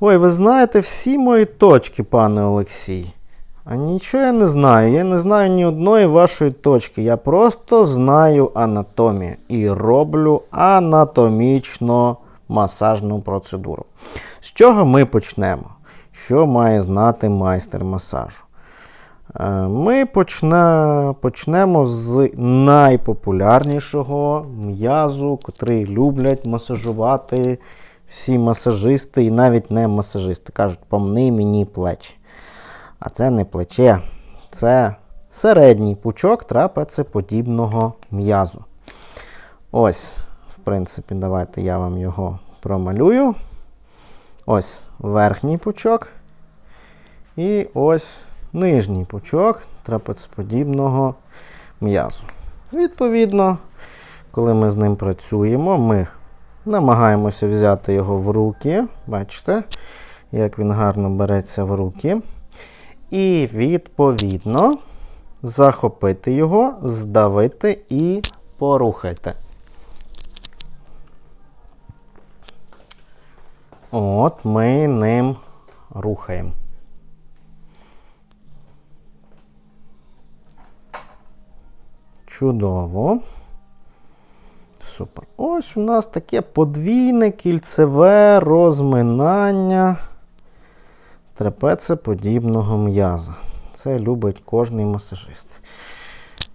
Ой, ви знаєте всі мої точки, пане Олексій. А нічого я не знаю. Я не знаю ні одної вашої точки. Я просто знаю анатомію і роблю анатомічно масажну процедуру. З чого ми почнемо? Що має знати майстер масажу? Е, Ми почне, почнемо з найпопулярнішого м'язу, котрий люблять масажувати всі масажисти і навіть не масажисти. Кажуть, помни мені плечі. А це не плече, це середній пучок трапецеподібного м'язу. Ось, в принципі, давайте я вам його промалюю. Ось верхній пучок. І ось нижній пучок трапецеподібного м'язу. Відповідно, коли ми з ним працюємо, ми намагаємося взяти його в руки. Бачите, як він гарно береться в руки. І відповідно захопити його, здавити і порухайте. От ми ним рухаємо. Чудово. Супер. Ось у нас таке подвійне кільцеве розминання трапецеподібного м'яза. Це любить кожний масажист.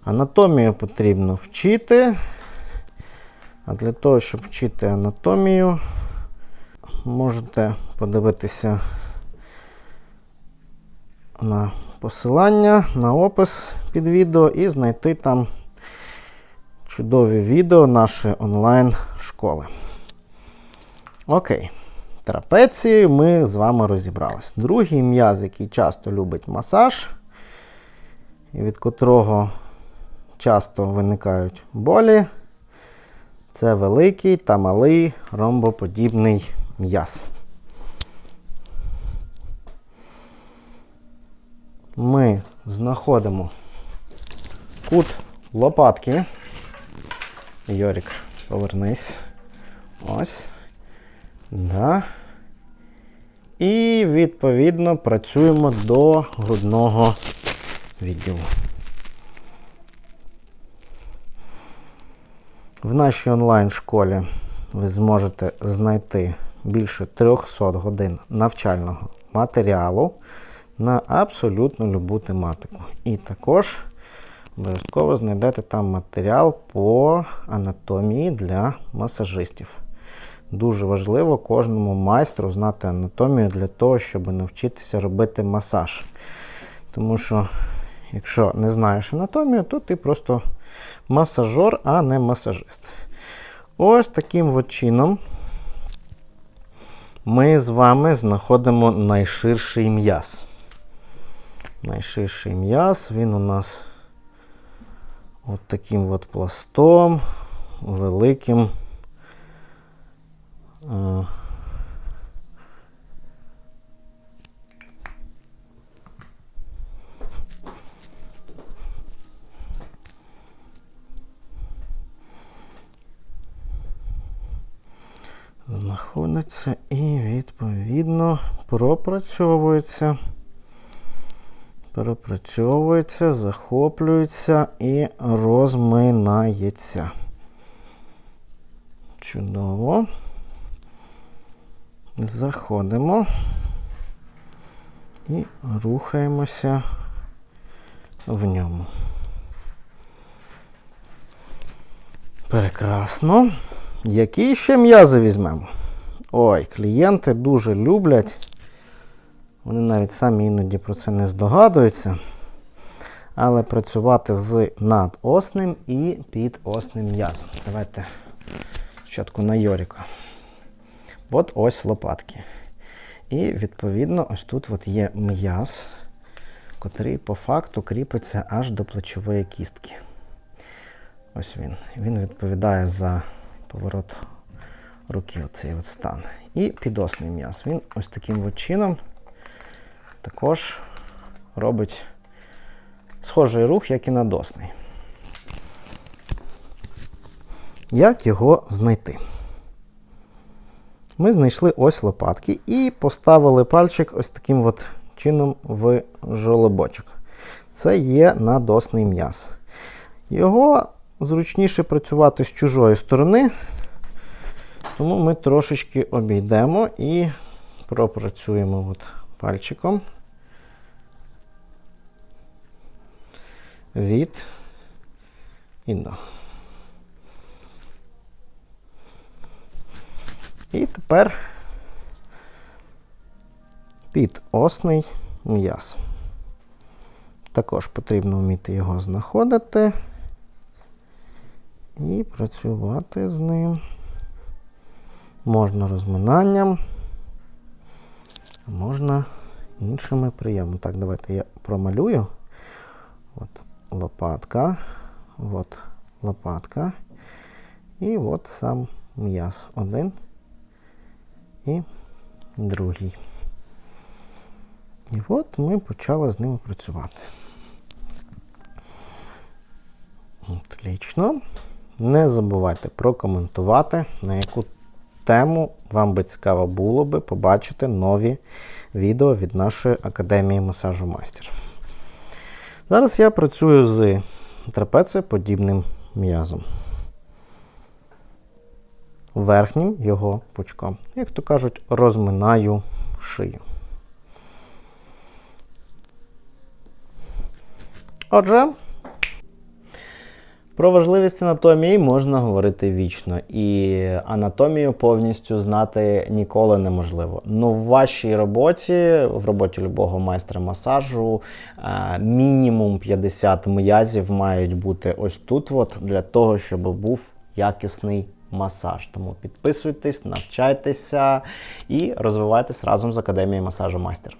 Анатомію потрібно вчити. А для того, щоб вчити анатомію, можете подивитися на посилання, на опис під відео і знайти там чудові відео нашої онлайн-школи. Окей. Трапецією ми з вами розібрались. Другий м'яз, який часто любить масаж, і від котрого часто виникають болі, це великий та малий ромбоподібний м'яз. Ми знаходимо кут лопатки. Йорік, повернись. Ось. Да. І відповідно працюємо до грудного відділу. В нашій онлайн-школі ви зможете знайти більше 300 годин навчального матеріалу на абсолютно любу тематику. І також обов'язково знайдете там матеріал по анатомії для масажистів. Дуже важливо кожному майстру знати анатомію для того, щоб навчитися робити масаж. Тому що, якщо не знаєш анатомію, то ти просто масажор, а не масажист. Ось таким от чином ми з вами знаходимо найширший м'яз. Найширший м'яз, він у нас от таким от пластом, великим. Е, Знаходиться і відповідно пропрацьовується. Пропрацьовується, захоплюється і розминається. Чудово. Заходимо і рухаємося в ньому. Прекрасно. Які ще м'язи візьмемо? Ой, клієнти дуже люблять. Вони навіть самі іноді про це не здогадуються. Але працювати з надосним і підосним м'язом. Давайте спочатку на Йоріка. От ось лопатки. І, відповідно, ось тут от є м'яз, котрий по факту кріпиться аж до плечової кістки. Ось він. Він відповідає за поворот руки, оцей от стан. І підосний м'яз. Він ось таким от чином також робить схожий рух, як і надосний. Як його знайти? ми знайшли ось лопатки і поставили пальчик ось таким от чином в жолобочок. Це є надосний м'яз. Його зручніше працювати з чужої сторони, тому ми трошечки обійдемо і пропрацюємо от пальчиком від і до. І тепер підосний м'яз. Також потрібно вміти його знаходити і працювати з ним. Можна розминанням, можна іншими прийомами. Так, давайте я промалюю. От лопатка, от лопатка. І от сам м'яз. Один і другий. І от ми почали з ними працювати. Отлично. Не забувайте прокоментувати, на яку тему вам би цікаво було би побачити нові відео від нашої академії масажу майстер. Зараз я працюю з трапеціоподібним м'язом. Верхнім його пучком. Як то кажуть, розминаю шию. Отже, про важливість анатомії можна говорити вічно, і анатомію повністю знати ніколи неможливо. Ну, в вашій роботі, в роботі любого майстра масажу, е, мінімум 50 м'язів мають бути ось тут, от, для того, щоб був якісний масаж. Тому підписуйтесь, навчайтеся і розвивайтесь разом з Академією масажу майстер.